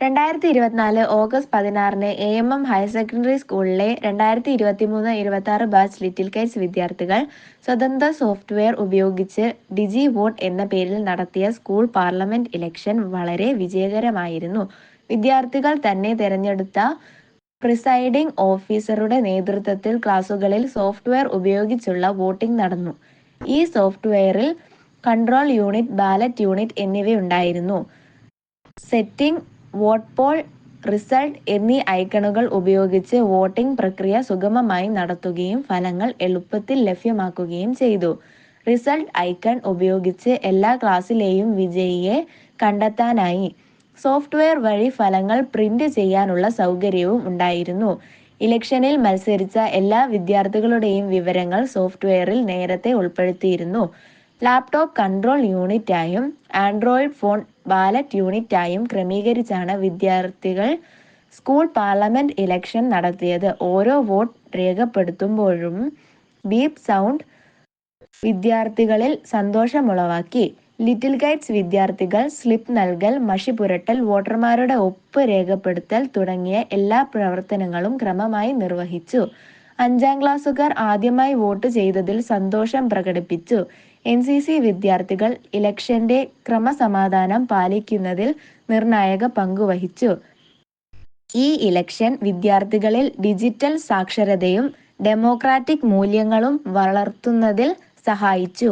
രണ്ടായിരത്തി ഇരുപത്തിനാല് ഓഗസ്റ്റ് പതിനാറിന് A M M higher secondary സ്കൂളിലെ രണ്ടായിരത്തി ഇരുപത്തി മൂന്ന് ഇരുപത്തി ആറ് ബാച്ച് ലിറ്റിൽ കൈറ്റ്സ് വിദ്യാർത്ഥികൾ സ്വതന്ത്ര സോഫ്റ്റ്വെയർ ഉപയോഗിച്ച് ഡിജി വോട്ട് എന്ന പേരിൽ നടത്തിയ സ്കൂൾ പാർലമെന്റ് ഇലക്ഷൻ വളരെ വിജയകരമായിരുന്നു. വിദ്യാർത്ഥികൾ തന്നെ തെരഞ്ഞെടുത്ത പ്രിസൈഡിംഗ് ഓഫീസറുടെ നേതൃത്വത്തിൽ ക്ലാസുകളിൽ സോഫ്റ്റ്വെയർ ഉപയോഗിച്ചുള്ള വോട്ടിംഗ് നടന്നു. ഈ സോഫ്റ്റ്വെയറിൽ കൺട്രോൾ യൂണിറ്റ്, ബാലറ്റ് യൂണിറ്റ് എന്നിവയുണ്ടായിരുന്നു. സെറ്റിംഗ്, വോട്ട് പോൾ റിസൾട്ട് എന്നീ ഐക്കണുകൾ ഉപയോഗിച്ച് വോട്ടിംഗ് പ്രക്രിയ സുഗമമായി നടത്തുകയും ഫലങ്ങൾ എളുപ്പത്തിൽ ലഭ്യമാക്കുകയും ചെയ്തു. റിസൾട്ട് ഐക്കൺ ഉപയോഗിച്ച് എല്ലാ ക്ലാസ്സിലെയും വിജയിയെ കണ്ടെത്താനായി. സോഫ്റ്റ്വെയർ വഴി ഫലങ്ങൾ പ്രിന്റ് ചെയ്യാനുള്ള സൗകര്യവും ഉണ്ടായിരുന്നു. ഇലക്ഷനിൽ മത്സരിച്ച എല്ലാ വിദ്യാർത്ഥികളുടെയും വിവരങ്ങൾ സോഫ്റ്റ്വെയറിൽ നേരത്തെ ഉൾപ്പെടുത്തിയിരുന്നു. ലാപ്ടോപ്പ് കൺട്രോൾ യൂണിറ്റായും ആൻഡ്രോയിഡ് ഫോൺ ബാലറ്റ് യൂണിറ്റായും ക്രമീകരിച്ചാണ് വിദ്യാർത്ഥികൾ സ്കൂൾ പാർലമെന്റ് ഇലക്ഷൻ നടത്തിയത്. ഓരോ വോട്ട് രേഖപ്പെടുത്തുമ്പോഴും ബീപ് സൗണ്ട് വിദ്യാർത്ഥികളിൽ സന്തോഷമുളവാക്കി. ലിറ്റിൽ ഗൈഡ്സ് വിദ്യാർത്ഥികൾ സ്ലിപ്പ് നൽകൽ, മഷി പുരട്ടൽ, വോട്ടർമാരുടെ ഒപ്പ് രേഖപ്പെടുത്തൽ തുടങ്ങിയ എല്ലാ പ്രവർത്തനങ്ങളും ക്രമമായി നിർവഹിച്ചു. അഞ്ചാം ക്ലാസ്സുകാർ ആദ്യമായി വോട്ട് ചെയ്തതിൽ സന്തോഷം പ്രകടിപ്പിച്ചു. എൻ സി സി വിദ്യാർത്ഥികൾ ഇലക്ഷന്റെ ക്രമസമാധാനം പാലിക്കുന്നതിൽ നിർണായക പങ്കുവഹിച്ചു ഈ ഇലക്ഷൻ വിദ്യാർത്ഥികളിൽ ഡിജിറ്റൽ സാക്ഷരതയും ഡെമോക്രാറ്റിക് മൂല്യങ്ങളും വളർത്തുന്നതിൽ സഹായിച്ചു.